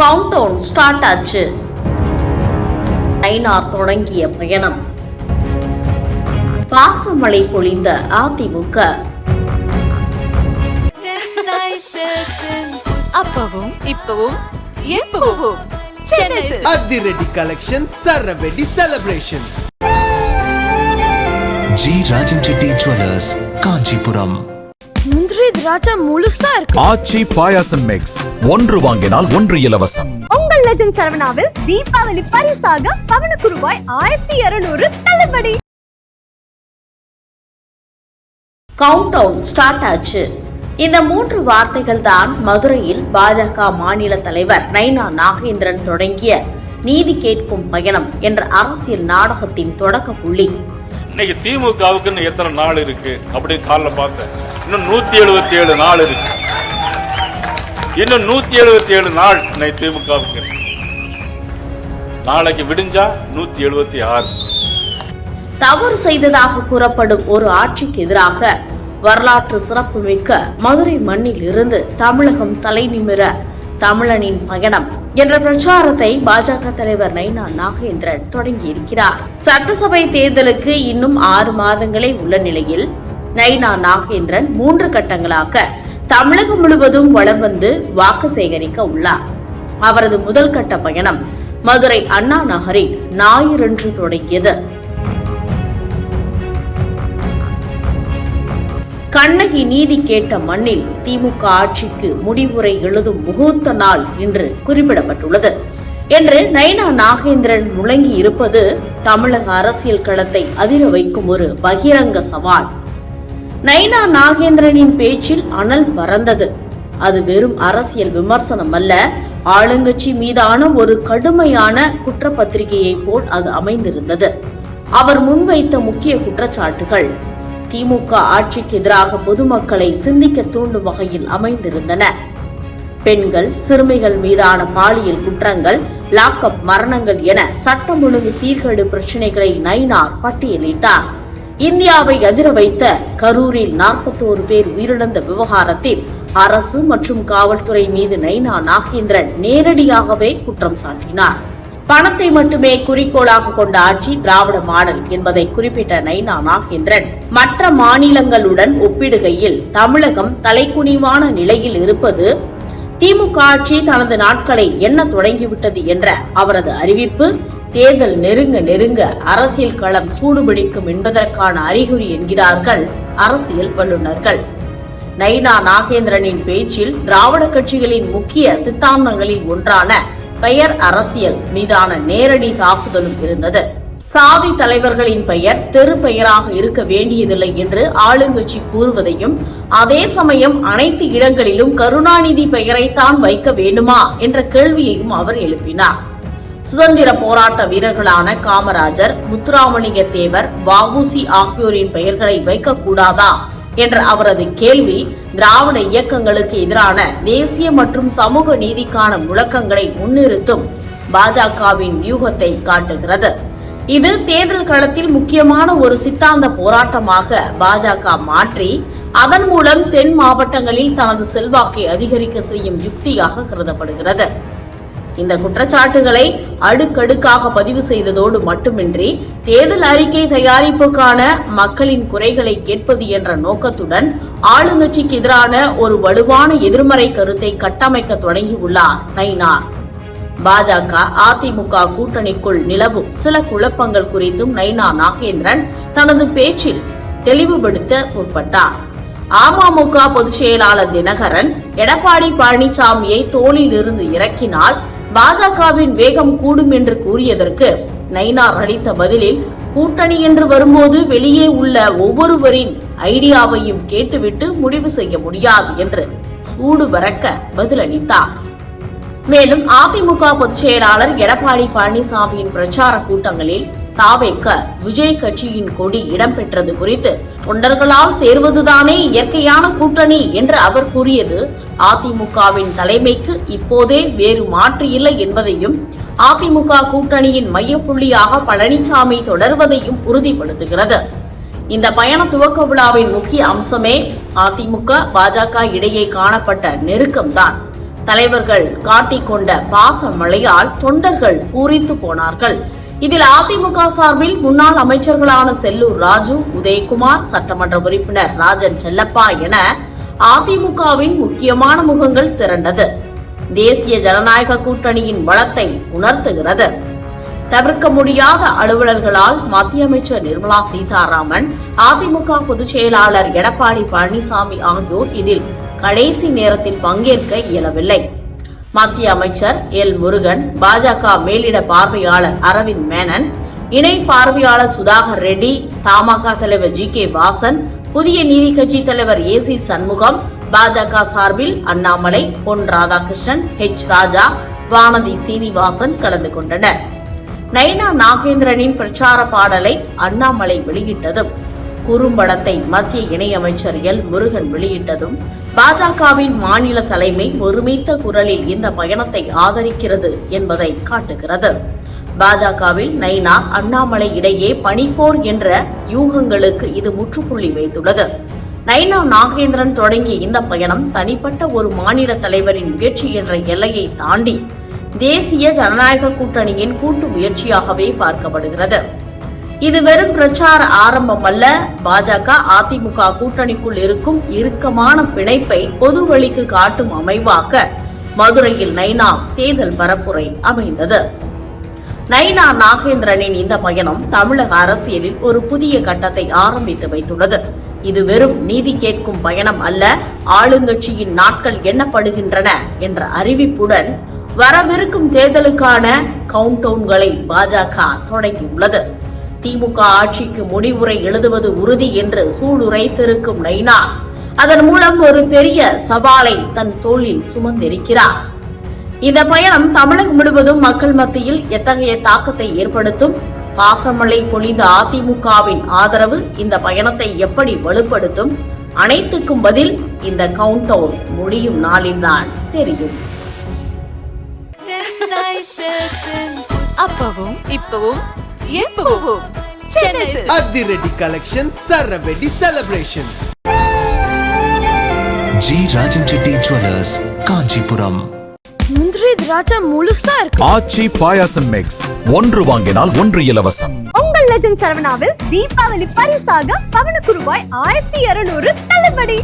Count down start ஆச்சு. ஐநார் தொடங்கிய பயணம். பாசமழை பொழிந்த அதிமுக. அப்பவும் இப்பவும் எப்பவும். அதிரடி collection சரவெடி celebrations G. Rajan Reddy jewellers Kanchipuram. முந்திரி திராட்சை முழுசா இருக்கு. ஆச்சி பாயாசம் மிக்ஸ் ஒன்று வாங்கினால் ஒன்று இலவசம். உங்கள் லெஜண்ட் சரவணாவில் தீபாவளி பரிசாக பவனுக்கு ரூபாய் ஆயிரத்தி இருநூறு தள்ளுபடி. கவுண்ட் டவுன் ஸ்டார்ட் ஆச்சு. இந்த மூன்று வார்த்தைகள் தான் மதுரையில் பாஜக மாநில தலைவர் நைனா நாகேந்திரன் தொடங்கிய நீதி கேட்கும் பயணம் என்ற அரசியல் நாடகத்தின் தொடக்க புள்ளி. இன்னைக்கு திமுகவுக்குன்னு எத்தனை நாள் இருக்கு? அப்படின்னு காலில் பார்த்தேன். இன்னும் நூத்தி எழுபத்தி ஏழு நாள் இருக்கு. இன்னும் நூத்தி எழுபத்தி ஏழு நாள் இன்னைக்கு திமுகவுக்கு நாளைக்கு விடிஞ்சா நூத்தி எழுபத்தி ஆறு. தவறு செய்ததாக கூறப்படும் ஒரு ஆட்சிக்கு எதிராக வரலாற்று சிறப்புமிக்க மதுரை மண்ணில் இருந்து தமிழகம் தலை நிமிர தமிழனின் பயணம் என்ற பிரச்சாரத்தை பாஜக தலைவர் நைனா நாகேந்திரன் தொடங்கியிருக்கிறார். சட்டசபை தேர்தலுக்கு இன்னும் ஆறு மாதங்களே உள்ள நிலையில் நைனா நாகேந்திரன் மூன்று கட்டங்களாக தமிழகம் முழுவதும் வலம் வந்து வாக்கு சேகரிக்க உள்ளார். அவரது முதல் கட்ட பயணம் மதுரை அண்ணா நகரில் ஞாயிறன்று தொடங்கியது. கண்ணகி நீதி கேட்ட மண்ணில் திமுக ஆட்சிக்கு முடிவுரை எழுதும் முகூர்த்த நாள் என்று குறிப்பிடப்பட்டுள்ளது. என்று நைனா நாகேந்திரன் முழங்கி இருப்பது தமிழக அரசியல் களத்தை அதிர வைக்கும் ஒரு பகிரங்க சவால். நைனா நாகேந்திரனின் பேச்சில் அனல் பறந்தது. அது வெறும் அரசியல் விமர்சனம் அல்ல ஆளுங்கட்சி மீதான ஒரு கடுமையான குற்றப்பத்திரிகையை போல் அது அமைந்திருந்தது. அவர் முன்வைத்த முக்கிய குற்றச்சாட்டுகள் திமுக ஆட்சிக்கு எதிராக பொதுமக்களை சிந்திக்க தூண்டும் வகையில் அமைந்திருந்தன. பெண்கள் சிறுமிகள் மீதான பாலியல் குற்றங்கள் லாக்அப் மரணங்கள் என சட்டம் ஒழுங்கு சீர்கேடு பிரச்சினைகளை நைனார் பட்டியலிட்டார். இந்தியாவை அதிர வைத்த கரூரில் நாற்பத்தோரு பேர் உயிரிழந்த விவகாரத்தில் அரசு மற்றும் காவல்துறை மீது நைனா நாகேந்திரன் நேரடியாகவே குற்றம் சாட்டினார். பணத்தை மட்டுமே குறிக்கோளாக கொண்ட ஆட்சி திராவிட மாடல் என்பதை குறிப்பிட்ட நைனா நாகேந்திரன் மற்ற மாநிலங்களுடன் ஒப்பிடுகையில் தமிழகம் தலைக்குனிவான நிலையில் இருப்பது திமுக ஆட்சி தனது நாட்களை எண்ண தொடங்கிவிட்டது என்ற அவரது அறிவிப்பு தேர்தல் நெருங்க நெருங்க அரசியல் களம் சூடுபிடிக்கும் என்பதற்கான அறிகுறி என்கிறார்கள் அரசியல் வல்லுநர்கள். நைனா நாகேந்திரனின் பேச்சில் திராவிட கட்சிகளின் முக்கிய சித்தாந்தங்களில் ஒன்றான பெயர் அரசியல் மீதான நேரடி தாக்குதலும் இருந்தது. சாதி தலைவர்களின் பெயர் தெரு பெயராக இருக்க வேண்டியதில்லை என்று ஆளுங்கட்சி கூறுவதையும் அதே சமயம் அனைத்து இடங்களிலும் கருணாநிதி பெயரைத்தான் வைக்க வேண்டுமா என்ற கேள்வியையும் அவர் எழுப்பினார். சுதந்திர போராட்ட வீரர்களான காமராஜர் முத்துராமலிங்க தேவர் வாகுசி ஆகியோரின் பெயர்களை வைக்கக்கூடாதா என்ற அவரது கேள்வி திராவிட இயக்கங்களுக்கு எதிரான தேசிய மற்றும் சமூக நீதிக்கான முழக்கங்களை முன்னிறுத்தும் பாஜகவின் வியூகத்தை காட்டுகிறது. இது தேர்தல் களத்தில் முக்கியமான ஒரு சித்தாந்த போராட்டமாக பாஜக மாற்றி அதன் மூலம் தென் மாவட்டங்களில் தனது செல்வாக்கை அதிகரிக்க செய்யும் யுக்தியாக கருதப்படுகிறது. இந்த குற்றச்சாட்டுகளை அடுக்கடுக்காக பதிவு செய்ததோடு மட்டுமின்றி தேர்தல் அறிக்கை தயாரிப்புக்கான மக்களின் குறைகளை கேட்பது என்ற நோக்கத்துடன் ஆளுங்கட்சிக்கு எதிரான ஒரு வலுவான எதிர்மறை கருத்தை கட்டமைக்க தொடங்கியுள்ளார் நைனா பாஜக அதிமுக கூட்டணிக்குள் நிலவும் சில குழப்பங்கள் குறித்தும் நைனா நாகேந்திரன் தனது பேச்சில் தெளிவுபடுத்த முற்பட்டார். அமமுக பொதுச் செயலாளர் தினகரன் எடப்பாடி பழனிசாமியை தோளில் இருந்து இறக்கினால் பாஜகவின் வேகம் கூடும் என்று கூறியதற்கு நைனார் அளித்த பதிலில் கூட்டணி என்று வரும்போது வெளியே உள்ள ஒவ்வொருவரின் ஐடியாவையும் கேட்டுவிட்டு முடிவு செய்ய முடியாது என்று சூடு பறக்க பதிலளித்தார். மேலும் அதிமுக பொதுச் செயலாளர் எடப்பாடி பழனிசாமியின் பிரச்சார கூட்டங்களில் தாவேக்க விஜய் கட்சியின் கொடி இடம்பெற்றது குறித்து தொண்டர்களால் சேர்வதுதானே இயற்கையான கூட்டணி என்று அவர் கூறியது. அதிமுகவின் தலைமைக்கு இப்போதே வேறு மாற்று இல்லை என்பதையும் அதிமுக கூட்டணியின் மையப்புள்ளியாக பழனிசாமி தொடர்வதையும் உறுதிப்படுத்துகிறது. இந்த பயண துவக்க விழாவின் முக்கிய அம்சமே அதிமுக பாஜக இடையே காணப்பட்ட நெருக்கம்தான். தலைவர்கள் காட்டிக்கொண்ட பாச மழையால் தொண்டர்கள் பூரித்து போனார்கள். இதில் அதிமுக சார்பில் முன்னாள் அமைச்சர்களான செல்லூர் ராஜு உதயகுமார் சட்டமன்ற உறுப்பினர் ராஜன் செல்லப்பா என அதிமுகவின் முக்கியமான முகங்கள் திரண்டது. தேசிய ஜனநாயக கூட்டணியின் பலத்தை உணர்த்துகிறது. தவிர்க்க முடியாத அலுவலர்களால் மத்திய அமைச்சர் நிர்மலா சீதாராமன் அதிமுக பொதுச் செயலாளர் எடப்பாடி பழனிசாமி ஆகியோர் இதில் கடைசி நேரத்தில் பங்கேற்க இயலவில்லை. மத்திய அமைச்சர் எல் முருகன் பாஜக மேலிட பார்வையாளர் அரவிந்த் மேனன் இணை பார்வையாளர் சுதாகர் ரெட்டி தமாக தலைவர் ஜி கே வாசன் புதிய நீதி கட்சி தலைவர் ஏ சி சண்முகம் பாஜக சார்பில் அண்ணாமலை பொன் ராதாகிருஷ்ணன் ஹெச் ராஜா வானதி சீனிவாசன் கலந்து கொண்டனர். நைனா நாகேந்திரனின் பிரச்சார பாடலை அண்ணாமலை வெளியிட்டதும் குறும்படத்தை மத்திய இணையமைச்சர் எல். முருகன் வெளியிட்டதும் பாஜகவின் மாநில தலைமை ஒருமித்த குரலில் இந்த பயணத்தை ஆதரிக்கிறது என்பதை காட்டுகிறது. பாஜகவில் நைனா அண்ணாமலை இடையே பனிப்போர் என்ற யூகங்களுக்கு இது முற்றுப்புள்ளி வைத்துள்ளது. நைனா நாகேந்திரன் தொடங்கிய இந்த பயணம் தனிப்பட்ட ஒரு மாநில தலைவரின் முயற்சி என்ற எல்லையை தாண்டி தேசிய ஜனநாயக கூட்டணியின் கூட்டு முயற்சியாகவே பார்க்கப்படுகிறது. இது வெறும் பிரச்சார ஆரம்பம் அல்ல. பாஜக அதிமுக கூட்டணிக்குள் இருக்கும் இறுக்கமான பிணைப்பை பொது வழிக்கு காட்டும் அமைவாக மதுரையில் நைனா தேர்தல் பரப்புரை அமைந்தது. நைனா நாகேந்திரனின் இந்த பயணம் தமிழக அரசியலில் ஒரு புதிய கட்டத்தை ஆரம்பித்து வைத்துள்ளது. இது வெறும் நீதி கேட்கும் பயணம் அல்ல ஆளுங்கட்சியின் நாட்கள் எண்ணப்படுகின்றன என்ற அறிவிப்புடன் வரவிருக்கும் தேர்தலுக்கான கவுண்டவுன்களை பாஜக தொடங்கியுள்ளது. திமுக ஆட்சிக்கு முடிவுரை எழுதுவது உறுதி என்று சூளுரைத்திருக்கும் நைனா. அதன் மூலம் ஒரு பெரிய சவாலை தன் தோளில் சுமந்திருக்கிறார். இந்த பயணம் தமிழகம் முழுவதும் மக்கள் மத்தியில் எத்தகைய தாக்கத்தை ஏற்படுத்தும்? பாசமழை பொழிந்த அதிமுகவின் ஆதரவு இந்த பயணத்தை எப்படி வலுப்படுத்தும்? அனைத்துக்கும் பதில் இந்த கவுண்டவுன் முடியும் நாளில்தான் தெரியும். அப்பவும் இப்பவும் எப்பவும் சென்னை. அதிரடி collection சரவெடி celebrations G Rajan Reddy jewellers Kanchipuram. முந்திரி திராட்சை முழுசா இருக்கு. ஆச்சி பாயாசம் மிக்ஸ் ஒன்று வாங்கினால் ஒன்று இலவசம். உங்கள் லெஜண்ட் சரவணாவில் தீபாவளி பரிசாக பவனுக்கு ரூபாய் ஆயிரத்தி இருநூறு தள்ளுபடி.